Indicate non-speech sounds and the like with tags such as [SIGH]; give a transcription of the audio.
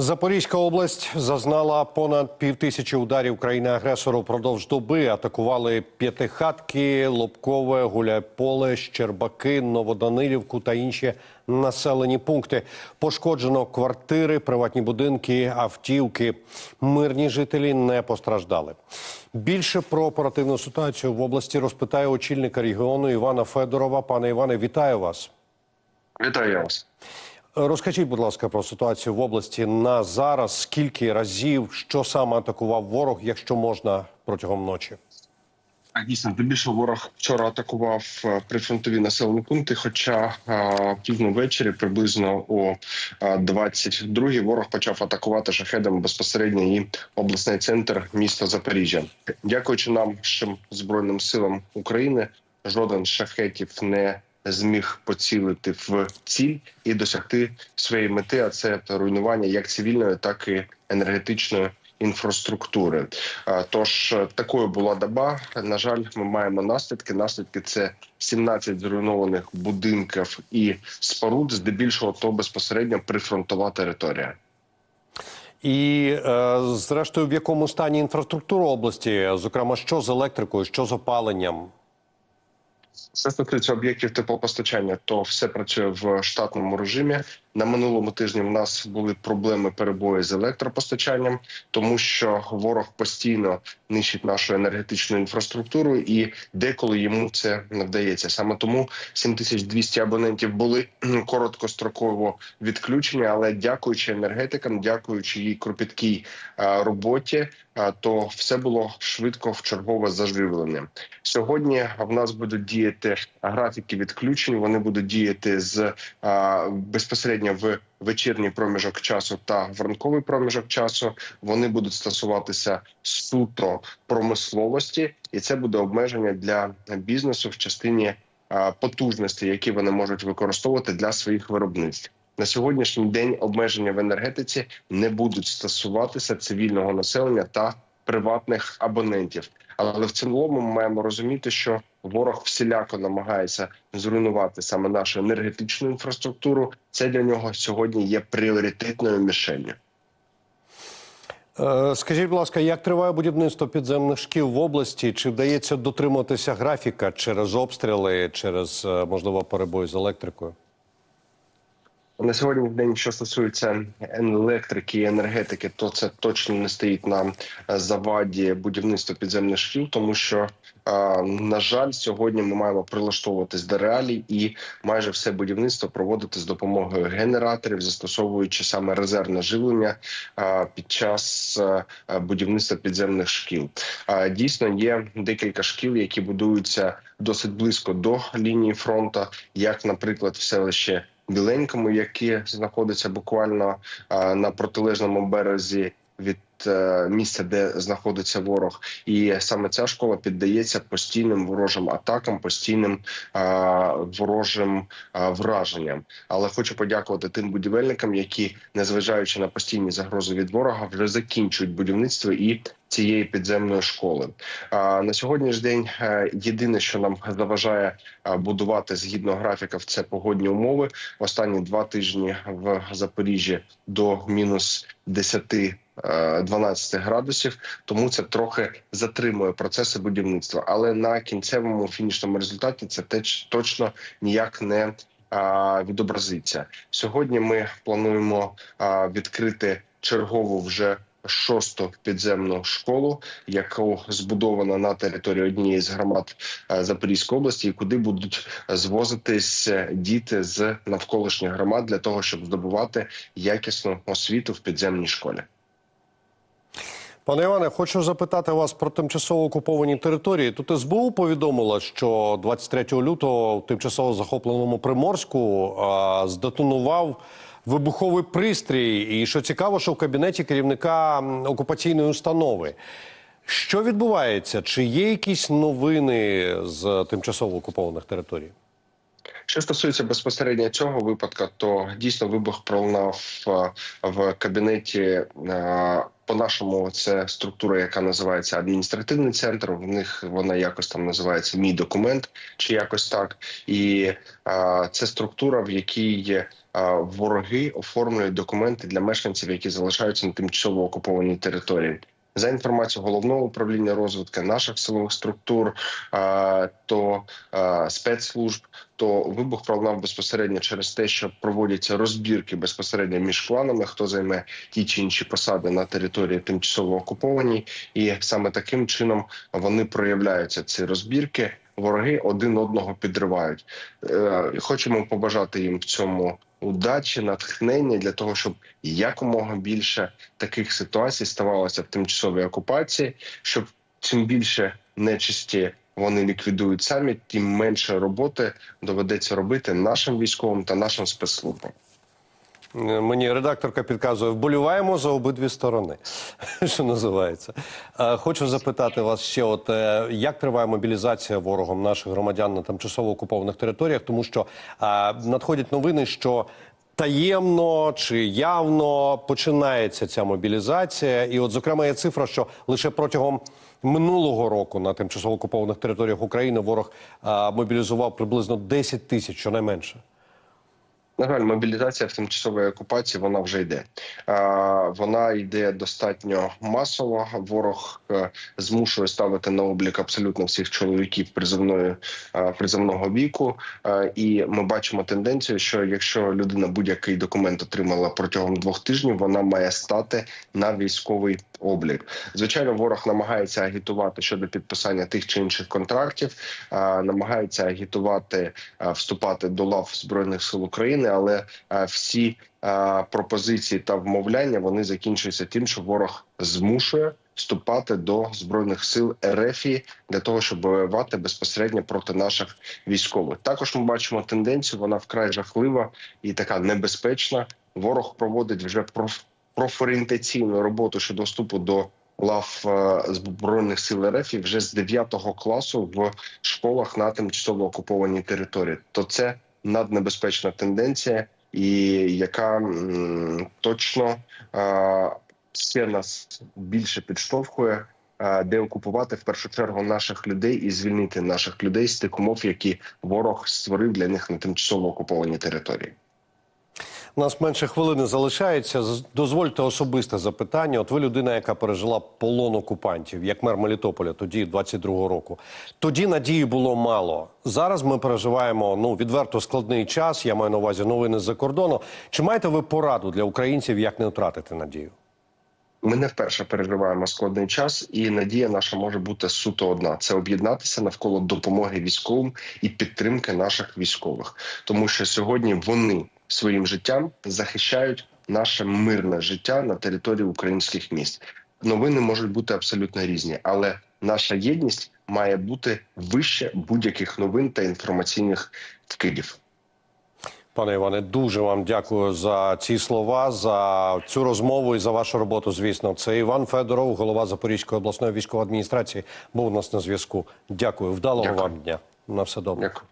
Запорізька область зазнала понад півтисячі ударів країни-агресора впродовж доби. Атакували п'ятихатки, Лобкове, Гуляйполе, Щербаки, Новоданилівку та інші населені пункти. Пошкоджено квартири, приватні будинки, автівки. Мирні жителі не постраждали. Більше про оперативну ситуацію в області розпитає очільника регіону Івана Федорова. Пане Іване, вітаю вас. Вітаю вас. Розкажіть, будь ласка, про ситуацію в області на зараз. Скільки разів, що саме атакував ворог, якщо можна протягом ночі? А дійсно, більше ворог вчора атакував е, прифронтові населені пункти. Хоча е, пізно ввечері, приблизно о 22-й, ворог почав атакувати шахедами безпосередньо і обласний центр міста Запоріжжя. Дякуючи нашим збройним силам України, жоден шахетів не зміг поцілити в ціль і досягти своєї мети. А це руйнування як цивільної, так і енергетичної інфраструктури. Тож е, такою була доба. На жаль, ми маємо наслідки. Наслідки це 17 зруйнованих будинків і споруд, здебільшого то безпосередньо прифронтова територія. І е, зрештою, в якому стані інфраструктура області, зокрема, що з електрикою, що з опаленням? Що стосується об'єктів теплопостачання, то все працює в штатному режимі. На минулому тижні в нас були проблеми перебої з електропостачанням, тому що ворог постійно нищить нашу енергетичну інфраструктуру, і деколи йому це не вдається. Саме тому 7200 абонентів були [CLEARS THROAT] короткостроково відключені, але дякуючи енергетикам, дякуючи їй кропіткій роботі, то все було швидко в чергове заживлення. Сьогодні в нас будуть діяти графіки відключень. Вони будуть діяти з а, безпосередньо в вечірній проміжок часу та в ранковий проміжок часу. Вони будуть стосуватися суто промисловості, і це буде обмеження для бізнесу в частині а, потужностей, які вони можуть використовувати для своїх виробництв. На сьогоднішній день обмеження в енергетиці не будуть стосуватися цивільного населення та приватних абонентів. Але в цілому ми маємо розуміти, що ворог всіляко намагається зруйнувати саме нашу енергетичну інфраструктуру. Це для нього сьогодні є пріоритетною мішенню. Е, скажіть, будь ласка, як триває будівництво підземних шкіл в області? Чи вдається дотримуватися графіка через обстріли, через е, можливо перебої з електрикою? На сьогодні день, що стосується електрики і енергетики, то це точно не стоїть на заваді будівництва підземних шкіл, тому що на жаль, сьогодні ми маємо прилаштовуватись до реалій і майже все будівництво проводити з допомогою генераторів, застосовуючи саме резервне живлення під час будівництва підземних шкіл. Дійсно є декілька шкіл, які будуються досить близько до лінії фронту, як, наприклад, в селище Біленькому, яке знаходиться буквально на протилежному березі від місця, де знаходиться ворог, і саме ця школа піддається постійним ворожим атакам, постійним а, ворожим а, враженням. Але хочу подякувати тим будівельникам, які, незважаючи на постійні загрози від ворога, вже закінчують будівництво і цієї підземної школи. А на сьогоднішній день е, єдине, що нам заважає е, будувати згідно графіків, це погодні умови. Останні два тижні в Запоріжжі до мінус 10 е, 12 градусів, тому це трохи затримує процеси будівництва. Але на кінцевому фінішному результаті це теж точно ніяк не відобразиться. Сьогодні ми плануємо відкрити чергову вже шосту підземну школу, яка збудована на території однієї з громад е, Запорізької області, і куди будуть звозитись е, діти з навколишніх громад для того, щоб здобувати якісну освіту в підземній школі. Пане Іване, хочу запитати вас про тимчасово окуповані території. Тут СБУ повідомила, що 23 лютого в тимчасово захопленому Приморську а, здетонував вибуховий пристрій. І що цікаво, що в кабінеті керівника окупаційної установи. Що відбувається? Чи є якісь новини з тимчасово окупованих територій? Що стосується безпосередньо цього випадка, то дійсно вибух пролунав е, в кабінеті. е, По-нашому, це структура, яка називається адміністративний центр. В них вона якось там називається Мій документ чи якось так. І е, це структура, в якій е, вороги оформлюють документи для мешканців, які залишаються на тимчасово окупованій території. За інформацією головного управління розвитку наших силових структур, то спецслужб, то вибух пролунав безпосередньо через те, що проводяться розбірки безпосередньо між кланами, хто займе ті чи інші посади на території тимчасово окупованій, і саме таким чином вони проявляються. Ці розбірки вороги один одного підривають. Е, Хочемо побажати їм в цьому удачі, натхнення для того, щоб якомога більше таких ситуацій ставалося в тимчасовій окупації, щоб чим більше нечисті вони ліквідують самі, тим менше роботи доведеться робити нашим військовим та нашим спецслужбам. Е, Мені редакторка підказує, вболіваємо за обидві сторони, [LAUGHS] що називається. Е, Хочу запитати вас ще: от е, як триває мобілізація ворогом наших громадян на тимчасово окупованих територіях, тому що надходять новини, що таємно чи явно починається ця мобілізація, і, от, зокрема, є цифра, що лише протягом минулого року на тимчасово окупованих територіях України ворог мобілізував приблизно 10 тисяч, щонайменше. На жаль, мобілізація в тимчасовій окупації вона вже йде. Вона йде достатньо масово. Ворог е, змушує ставити на облік абсолютно всіх чоловіків призовної е, призовного віку. Е, І ми бачимо тенденцію, що якщо людина будь-який документ отримала протягом двох тижнів, вона має стати на військовий облік. Звичайно, ворог намагається агітувати щодо підписання тих чи інших контрактів, намагається агітувати вступати до лав збройних сил України, але е, всі е, пропозиції та вмовляння вони закінчуються тим, що ворог змушує вступати до збройних сил РФ для того, щоб воювати безпосередньо проти наших військових. Також ми бачимо тенденцію, вона вкрай жахлива і така небезпечна. Ворог проводить вже проф- профорієнтаційну роботу щодо вступу до лав е, збройних сил РФ вже з 9 класу в школах на тимчасово окупованій території. То це наднебезпечна тенденція, і яка точно все нас більше підштовхує. де Деокупувати в першу чергу наших людей і звільнити наших людей з тих умов, які ворог створив для них на тимчасово окупованій території. У нас менше хвилини залишається. Дозвольте особисте запитання. От ви людина, яка пережила полон окупантів, як мер Мелітополя, тоді 22-го року. Тоді надії було мало. Зараз ми переживаємо ну відверто складний час. Я маю на увазі новини з-за кордону. Чи маєте ви пораду для українців, як не втратити надію? Ми не вперше переживаємо складний час, і надія наша може бути суто одна: це об'єднатися навколо допомоги військовим і підтримки наших військових, тому що сьогодні вони своїм життям захищають наше мирне життя на території українських міст. Новини можуть бути абсолютно різні, але наша єдність має бути вище будь-яких новин та інформаційних вкидів. Пане Іване, дуже вам дякую за ці слова, за цю розмову і за вашу роботу. Звісно, це Іван Федоров, голова Запорізької обласної військової адміністрації, був у нас на зв'язку. Дякую, вдалого Дякую. вам дня. На все добре. Дякую.